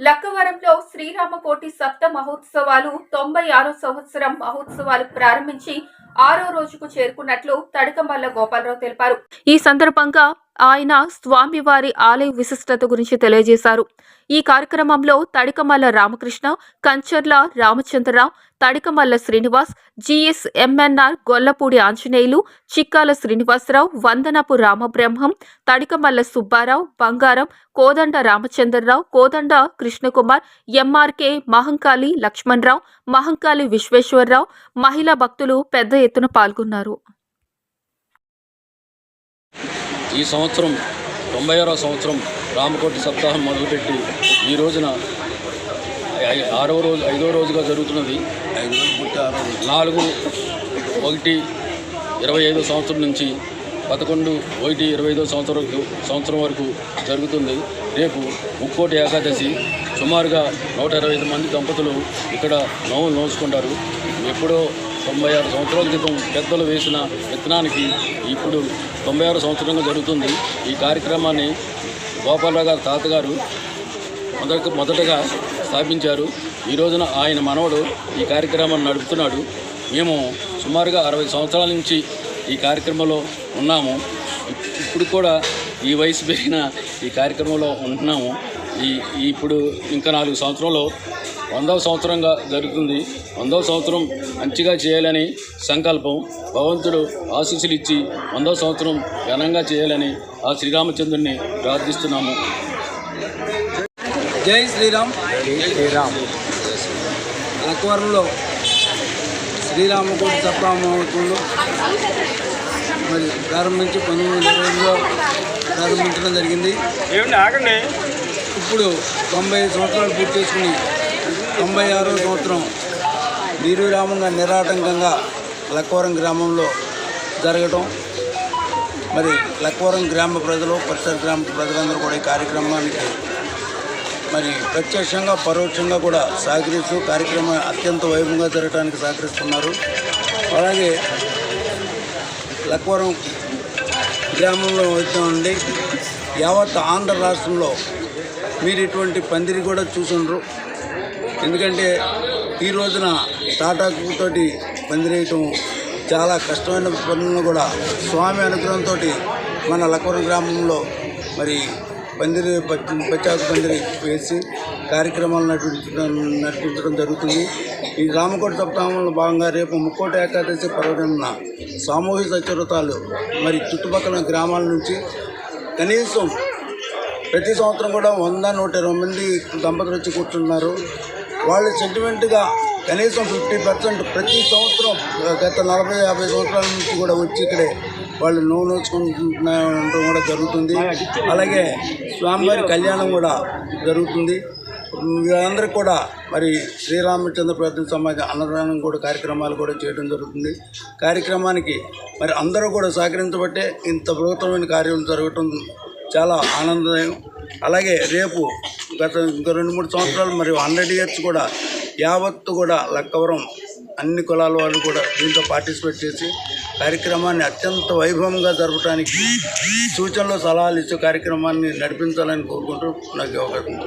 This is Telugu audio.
లక్కవరంలో శ్రీరామకోటి సప్త మహోత్సవాలు తొంభై ఆరో సంవత్సరం మహోత్సవాలు ప్రారంభించి ఆరో రోజుకు చేరుకున్నట్లు తడకంబల్ల గోపాలరావు తెలిపారు. ఈ సందర్భంగా ఆయన స్వామివారి ఆలయ విశిష్టత గురించి తెలియజేశారు. ఈ కార్యక్రమంలో Tadikamalla Ramakrishna Kancharla Ramachandrarao Tadikamalla Srinivas GS MNR Gollapudi Anjaneyulu Chikkala Srinivasarao Vandanapu Ramabrahmam Tadikamalla Subbarao Bangaram Kodanda Ramachandrarao Kodanda Krishnakumar MRK Mahankali Lakshmanarao Mahankali Visweswararao మహిళా భక్తులు పెద్ద ఎత్తున పాల్గొన్నారు. ఈ సంవత్సరం తొంభై ఆరో సంవత్సరం రామకోటి సప్తాహం మొదలుపెట్టి ఈ రోజున ఐ- ఆరో రోజు ఐదో రోజుగా జరుగుతున్నది. నాలుగు ఒకటి ఇరవై ఐదో సంవత్సరం నుంచి పదకొండు ఒకటి ఇరవై ఐదో సంవత్సరం వరకు సంవత్సరం వరకు జరుగుతుంది. రేపు ముక్కోటి ఏకాదశి సుమారుగా నూట ఇరవై ఐదు మంది దంపతులు ఇక్కడ నోవులు నోచుకుంటారు. ఎప్పుడో తొంభై ఆరు సంవత్సరాల క్రితం పెద్దలు వేసిన విత్తనానికి ఇప్పుడు తొంభై ఆరు సంవత్సరంగా జరుగుతుంది. ఈ కార్యక్రమాన్ని గోపాలరావు గారి తాతగారు మొదట మొదటగా స్థాపించారు. ఈ రోజున ఆయన మనవడు ఈ కార్యక్రమాన్ని నడుపుతున్నాడు. మేము సుమారుగా అరవై సంవత్సరాల నుంచి ఈ కార్యక్రమంలో ఉన్నాము. ఇప్- ఇప్పుడు కూడా ఈ వయసు పెరిగిన ఈ కార్యక్రమంలో ఉంటున్నాము. ఈ ఈ ఇప్పుడు ఇంకా నాలుగు సంవత్సరంలో వందవ సంవత్సరంగా జరుగుతుంది. వందవ సంవత్సరం మంచిగా చేయాలని సంకల్పం. భగవంతుడు ఆశీస్సులు ఇచ్చి వందవ సంవత్సరం ఘనంగా చేయాలని ఆ శ్రీరామచంద్రుని ప్రార్థిస్తున్నాము. జై శ్రీరామ్. శ్రీరామ్. లక్వరంలో శ్రీరామకోటి సప్తామహోత్సవంలో మరి ప్రారంభించి పంతొమ్మిది వందల ఇరవైలో ప్రారంభించడం జరిగింది. ఏమండి ఆగండి. ఇప్పుడు తొంభై సంవత్సరాలు పూర్తి చేసుకుని తొంభై ఆరో సంవత్సరం నిర్విరామంగా నిరాటంకంగా లక్వరం గ్రామంలో జరగటం. మరి లక్వరం గ్రామ ప్రజలు పరిసర గ్రామ ప్రజలందరూ కూడా ఈ కార్యక్రమానికి మరి ప్రత్యక్షంగా పరోక్షంగా కూడా సహకరిస్తూ కార్యక్రమం అత్యంత వైభవంగా జరగడానికి సహకరిస్తున్నారు. అలాగే లక్వరం గ్రామంలో వచ్చామండి యావత్ ఆంధ్ర రాష్ట్రంలో మీరు ఇటువంటి పందిరి కూడా చూసుండ్రు. ఎందుకంటే ఈ రోజున తాటాకుతోటి పందిరేయటం చాలా కష్టమైన పనులను కూడా స్వామి అనుగ్రహంతో మన లక్వరం గ్రామంలో మరి పందిరి పచ్చాకు పందిరి వేసి కార్యక్రమాలు నడిపించడం నడిపించడం జరుగుతుంది. ఈ రామకోట సప్తాహంలో భాగంగా రేపు ముక్కోట ఏకాదశి పర్వదిన సామూహిక సత్యవ్రతాలు మరి చుట్టుపక్కల గ్రామాల నుంచి కనీసం ప్రతి సంవత్సరం కూడా వంద నూట ఇరవై మంది దంపతులు వచ్చి కూర్చున్నారు. వాళ్ళు సెంటిమెంట్గా కనీసం ఫిఫ్టీ పర్సెంట్ ప్రతి సంవత్సరం గత నలభై యాభై సంవత్సరాల నుంచి కూడా వచ్చి ఇక్కడే వాళ్ళు నూనె నోచుకుంటున్నారు కూడా జరుగుతుంది. అలాగే స్వామివారి కళ్యాణం కూడా జరుగుతుంది. వీళ్ళందరికీ కూడా మరి శ్రీరామచంద్ర ప్రార్థన సమాజం అన్నదానం కూడా కార్యక్రమాలు కూడా చేయడం జరుగుతుంది. కార్యక్రమానికి మరి అందరూ కూడా సహకరించబట్టే ఇంత ప్రభుత్వమైన కార్యం జరగటం చాలా ఆనందదాయం. అలాగే రేపు గత ఇంకా రెండు మూడు సంవత్సరాలు మరియు హండ్రెడ్ ఇయర్స్ కూడా యావత్తు కూడా లక్కవరం అన్ని కులాల వాళ్ళు కూడా దీంట్లో పార్టిసిపేట్ చేసి కార్యక్రమాన్ని అత్యంత వైభవంగా జరపడానికి సూచనలు సలహాలు ఇచ్చే కార్యక్రమాన్ని నడిపించాలని కోరుకుంటూ నాకు అవకాశం